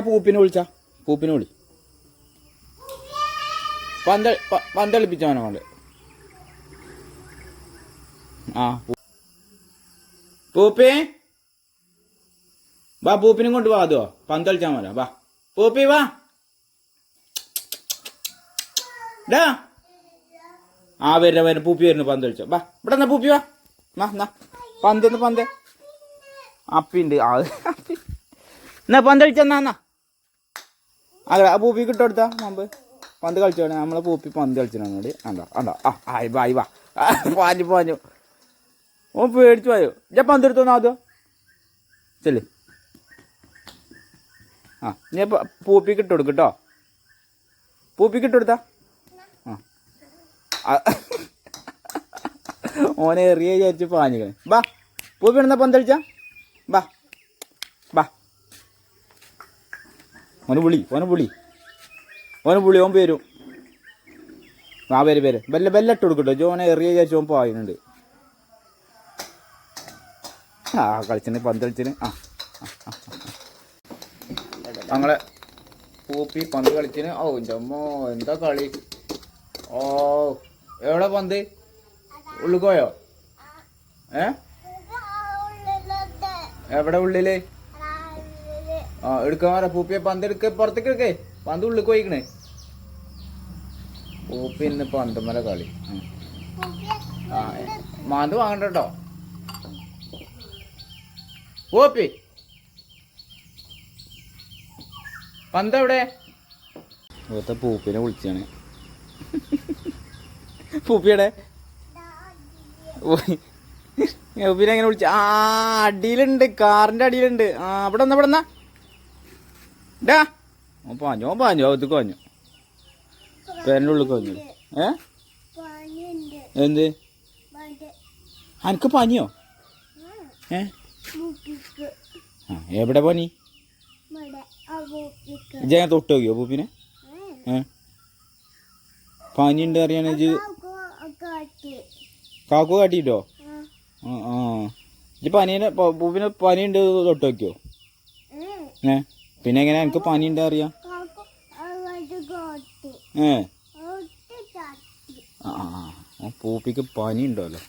പൂപ്പിനെ വിളിച്ച. പൂപ്പിനെ വിളി. പന്ത പന്തളിപ്പിച്ചവനെ കൊണ്ട്. ആ പൂപ്പി. വാ പൂപ്പിനും കൊണ്ട് വാ അതോ. പന്തളിച്ചാ മതി. വാ. പൂപ്പി വാ. ഡാ. ആ വരുന്ന വരുന്ന പൂപ്പി വരുന്നു പന്തളിച്ചോ. വാ ഇവിടെ എന്നാ പൂപ്പി വാ. എന്നാ എന്നാ പന്ത് പന്ത്. അപ്പിണ്ട്. ആ അപ്പി. എന്നാ പന്തളിച്ചെന്നാ എന്നാ. അതെ ആ പൂപ്പി കൊടുത്താ? മുമ്പ്. പന്ത് കളിച്ചോണേ നമ്മളെ പൂപ്പി പന്ത് കളിച്ചോ കൂടി അണ്ടോ അണ്ടോ ആ ആയി വാ വാ പാഞ്ഞു പാഞ്ഞു. ഓ പേടിച്ചു പോയോ? ഞാൻ പന്ത് എടുത്തോന്നാ ആദ്യം. ചെല്ല്. ആ ഞാൻ പൂപ്പി കൊടുക്കും കേട്ടോ പൂപ്പി ഇട്ട് കൊടുത്താ? ആ. ഓനെ എറിയ വിചാരിച്ച് പാഞ്ഞിക്കണേ. ബാ പൂപ്പി ഇടുന്ന പന്തളിച്ചാ ബാ. ഓന് വനപുളി. വിളി ഓൻ പേരും. ആ പേര് പേര്. ബെല്ല ബെല്ലിട്ട് കൊടുക്കട്ടോ. ജോനെ എറിയ വിചാരിച്ചു ഓൻ പായുന്നുണ്ട്. ആ കളിച്ചിന് പന്ത് കളിച്ചിന് ആ. ഞങ്ങളെ പൂപ്പി പന്ത് കളിച്ചിന്. ഓ ജമ്മോ എന്താ കളി? ഓ എവിടെ പന്ത്? ഉള്ളിക്കോയോ ഏ? എവിടെ ഉള്ളിൽ? ആ എടുക്കാൻ പറ പൂപ്പിയെ പന്ത് എടുക്ക പുറത്തേക്ക് എടുക്കേ. പന്ത് ഉള്ളിൽ പോയിക്കണേ. പൂപ്പി ഇന്ന് പന്തമല കളി. ആ. മാന്ത് വാങ്ങണ്ട കേട്ടോ പൂപ്പി. പന്ത് എവിടെ? ഇവിടുത്തെ പൂപ്പിനെ വിളിച്ചാണ്. പൂപ്പിയുടെ പൂപ്പിനെ എങ്ങനെ വിളിച്ച? ആ അടിയിലുണ്ട്. കാറിന്റെ അടിയിലുണ്ട്. ആ ഇവിടെ വന്നാ ഇവിടെ വന്നാ ഡാ ഓൻ പാഞ്ഞു ഓൻ പാഞ്ഞു അവത്ത് കോഞ്ഞു പേരന്റെ ഉള്ളിൽ കോഞ്ഞു ഏ? എന്ത്? അനക്ക് പനിയോ ഏ? ആ എവിടെ പനി ഇജങ്ങനെ തൊട്ട് നോക്കിയോ പൂപ്പിനെ? ഏ. പനി ഉണ്ട് അറിയാൻ ഇജ് കാക്കു കാട്ടിട്ടോ? ആ. ആ ഇജ് പനീനെ പൂപ്പിനെ പനി ഉണ്ട് തൊട്ട് നോക്കിയോ? ഏ? പിന്നെ എങ്ങനെ? എനിക്ക് പനി ഉണ്ട് അറിയാം ഏ? ആ പൂപ്പിക്ക് പനി ഉണ്ടല്ലോ